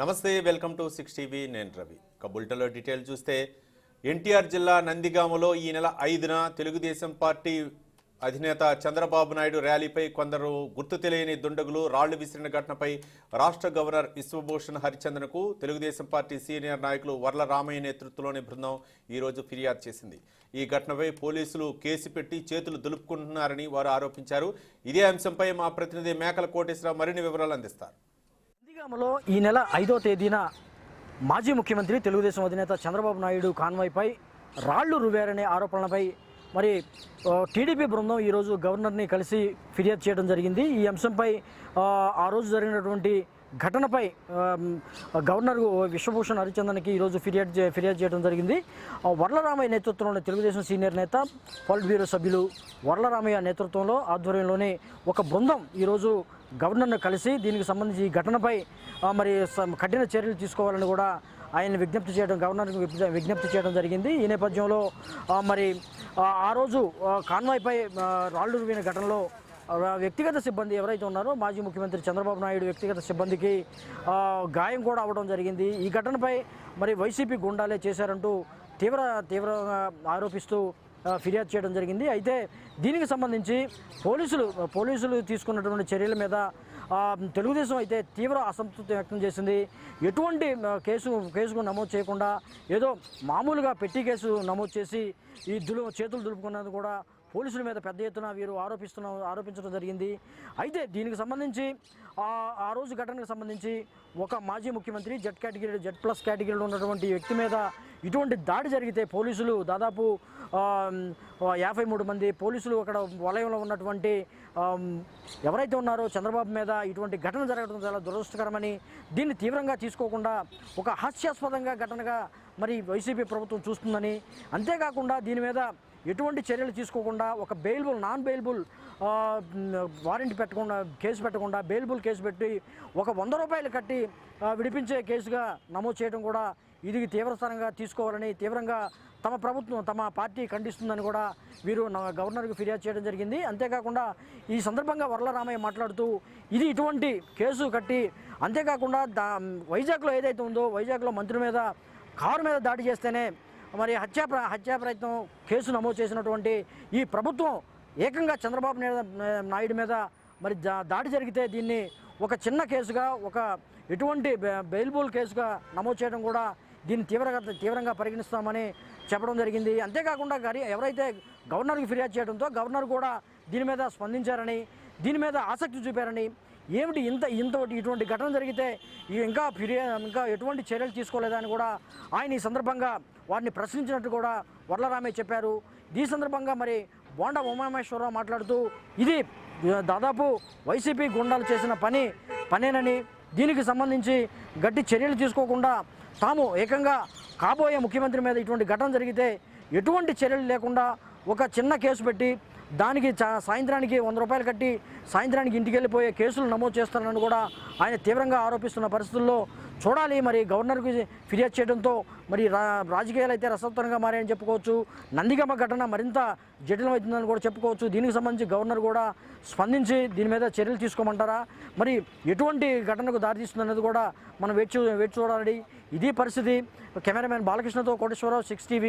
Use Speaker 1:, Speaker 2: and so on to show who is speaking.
Speaker 1: నమస్తే welcome to six TV నేను రవి. ఇక బుల్టలో డీటెయిల్ చూస్తే ఎన్టీఆర్ జిల్లా నందిగామలో ఈ నెల ఐదున తెలుగుదేశం పార్టీ అధినేత చంద్రబాబు నాయుడు ర్యాలీపై కొందరు గుర్తు తెలియని దుండగులు రాళ్ళు విసిరిన ఘటనపై రాష్ట్ర గవర్నర్ విశ్వభూషణ్ హరిచందన్కు తెలుగుదేశం పార్టీ సీనియర్ నాయకులు వర్ల రామయ్య నేతృత్వంలోని బృందం ఈరోజు ఫిర్యాదు చేసింది. ఈ ఘటనపై పోలీసులు కేసు పెట్టి చేతులు దులుపుకుంటున్నారని వారు ఆరోపించారు. ఇదే అంశంపై మా ప్రతినిధి మేకల కోటేశ్వరరావు మరిన్ని వివరాలు అందిస్తారు.
Speaker 2: నందిగామలో ఈ నెల ఐదో తేదీన మాజీ ముఖ్యమంత్రి తెలుగుదేశం అధినేత చంద్రబాబు నాయుడు కాన్వాయ్పై రాళ్ళు రువేరనే ఆరోపణలపై మరి టీడీపీ బృందం ఈరోజు గవర్నర్ని కలిసి ఫిర్యాదు చేయడం జరిగింది. ఈ అంశంపై ఆ, రోజు జరిగినటువంటి ఘటనపై గవర్నర్ విశ్వభూషణ్ హరిచందన్కి ఈరోజు ఫిర్యాదు ఫిర్యాదు చేయడం జరిగింది. ఆ, నేతృత్వంలోని తెలుగుదేశం సీనియర్ నేత పాలిట్ బ్యూరో సభ్యులు వర్లరామయ్య నేతృత్వంలో ఆధ్వర్యంలోని ఒక బృందం ఈరోజు గవర్నర్ను కలిసి దీనికి సంబంధించి ఈ ఘటనపై మరి స- కఠిన చర్యలు తీసుకోవాలని కూడా ఆయన విజ్ఞప్తి చేయడం గవర్నర్కి విజ్ఞప్తి చేయడం జరిగింది. ఈ నేపథ్యంలో మరి ఆ, రోజు కాన్వాయ్పై రాళ్ళు విన రువిన ఘటనలో వ్యక్తిగత సిబ్బంది ఎవరైతే ఉన్నారో మాజీ ముఖ్యమంత్రి చంద్రబాబు నాయుడు వ్యక్తిగత సిబ్బందికి గాయం కూడా అవ్వడం జరిగింది. ఈ ఘటనపై మరి వైసీపీ గుండాలే చేశారంటూ తీవ్ర తీవ్రంగా ఆరోపిస్తూ ఫిర్యాదు చేయడం జరిగింది. అయితే దీనికి సంబంధించి పోలీసులు పోలీసులు తీసుకున్నటువంటి చర్యల మీద తెలుగుదేశం అయితే తీవ్ర అసంతృప్తి వ్యక్తం చేసింది. ఎటువంటి కేసు కేసుకు నమోదు చేయకుండా ఏదో మామూలుగా పెట్టి కేసు నమోదు చేసి ఈ దులు చేతులు దులుపుకున్నది కూడా పోలీసుల మీద పెద్ద ఎత్తున వీరు ఆరోపిస్తున్న ఆరోపించడం జరిగింది. అయితే దీనికి సంబంధించి ఆ ఆ రోజు ఘటనకు సంబంధించి ఒక మాజీ ముఖ్యమంత్రి జెడ్ కేటగిరీ జెడ్ ప్లస్ కేటగిరీలో ఉన్నటువంటి వ్యక్తి మీద ఇటువంటి దాడి జరిగితే పోలీసులు దాదాపు యాభై మూడు మంది పోలీసులు అక్కడ వలయంలో ఉన్నటువంటి ఎవరైతే ఉన్నారో చంద్రబాబు మీద ఇటువంటి ఘటన జరగడం చాలా దురదృష్టకరమని దీన్ని తీవ్రంగా తీసుకోకుండా ఒక హాస్యాస్పదంగా ఘటనగా మరి వైసీపీ ప్రభుత్వం చూస్తుందని అంతేకాకుండా దీని మీద ఎటువంటి చర్యలు తీసుకోకుండా ఒక బెయిల్బుల్ నాన్ బెయిల్బుల్ వారెంట్ పెట్టకుండా కేసు పెట్టకుండా బెయిల్బుల్ కేసు పెట్టి ఒక వంద రూపాయలు కట్టి విడిపించే కేసుగా నమోదు చేయడం కూడా ఇది తీవ్రస్థానంగా తీసుకోవాలని తీవ్రంగా తమ ప్రభుత్వం తమ పార్టీ ఖండిస్తుందని కూడా వీరు నా గవర్నర్కి ఫిర్యాదు చేయడం జరిగింది. అంతేకాకుండా ఈ సందర్భంగా వరలరామయ్య మాట్లాడుతూ ఇది ఇటువంటి కేసు కట్టి అంతేకాకుండా దా వైజాగ్లో ఏదైతే ఉందో వైజాగ్లో మంత్రి మీద కారు మీద దాడి చేస్తేనే మరి హత్యా ప్ర హత్యా ప్రయత్నం కేసు నమోదు చేసినటువంటి ఈ ప్రభుత్వం ఏకంగా చంద్రబాబు నాయుడు నాయుడు మీద మరి దా- దాడి జరిగితే దీన్ని ఒక చిన్న కేసుగా ఒక ఎటువంటి బెయిల్బుల్ కేసుగా నమోదు చేయడం కూడా దీన్ని తీవ్రంగా తీవ్రంగా పరిగణిస్తామని చెప్పడం జరిగింది. అంతేకాకుండా గరి ఎవరైతే గవర్నర్కి ఫిర్యాదు చేయడంతో గవర్నర్ కూడా దీని మీద స్పందించారని దీని మీద ఆసక్తి చూపారని ఏమిటి ఇంత ఇంత ఇటువంటి ఘటన జరిగితే ఇంకా ఫిర్యాదు ఇంకా ఎటువంటి చర్యలు తీసుకోలేదని కూడా ఆయన ఈ సందర్భంగా వారిని ప్రశ్నించినట్టు కూడా వర్లరామయ్య చెప్పారు. ఈ సందర్భంగా మరి బోండా ఉమామేశ్వరరావు మాట్లాడుతూ ఇది దాదాపు వైసీపీ గుండాలు చేసిన పని పనేనని దీనికి సంబంధించి గట్టి చర్యలు తీసుకోకుండా తాము ఏకంగా కాబోయే ముఖ్యమంత్రి మీద ఇటువంటి ఘటన జరిగితే ఎటువంటి చర్యలు లేకుండా ఒక చిన్న కేసు పెట్టి దానికి చా- సాయంత్రానికి వంద రూపాయలు కట్టి సాయంత్రానికి ఇంటికి వెళ్ళిపోయే కేసులు నమోదు చేస్తారని కూడా ఆయన తీవ్రంగా ఆరోపిస్తున్న పరిస్థితుల్లో చూడాలి. మరి గవర్నర్కి ఫిర్యాదు చేయడంతో మరి రా రాజకీయాలు అయితే రసవత్తరంగా మారాయని చెప్పుకోవచ్చు. నందిగమ్మ ఘటన మరింత జటిలమవుతుందని కూడా చెప్పుకోవచ్చు. దీనికి సంబంధించి గవర్నర్ కూడా స్పందించి దీని మీద చర్యలు తీసుకోమంటారా? మరి ఎటువంటి ఘటనకు దారితీస్తుందన్నది కూడా మనం వేచి చూ- వేచి చూడాలి ఇది పరిస్థితి. కెమెరామెన్ బాలకృష్ణతో కోటేశ్వరరావు సిక్స్ టీవీ.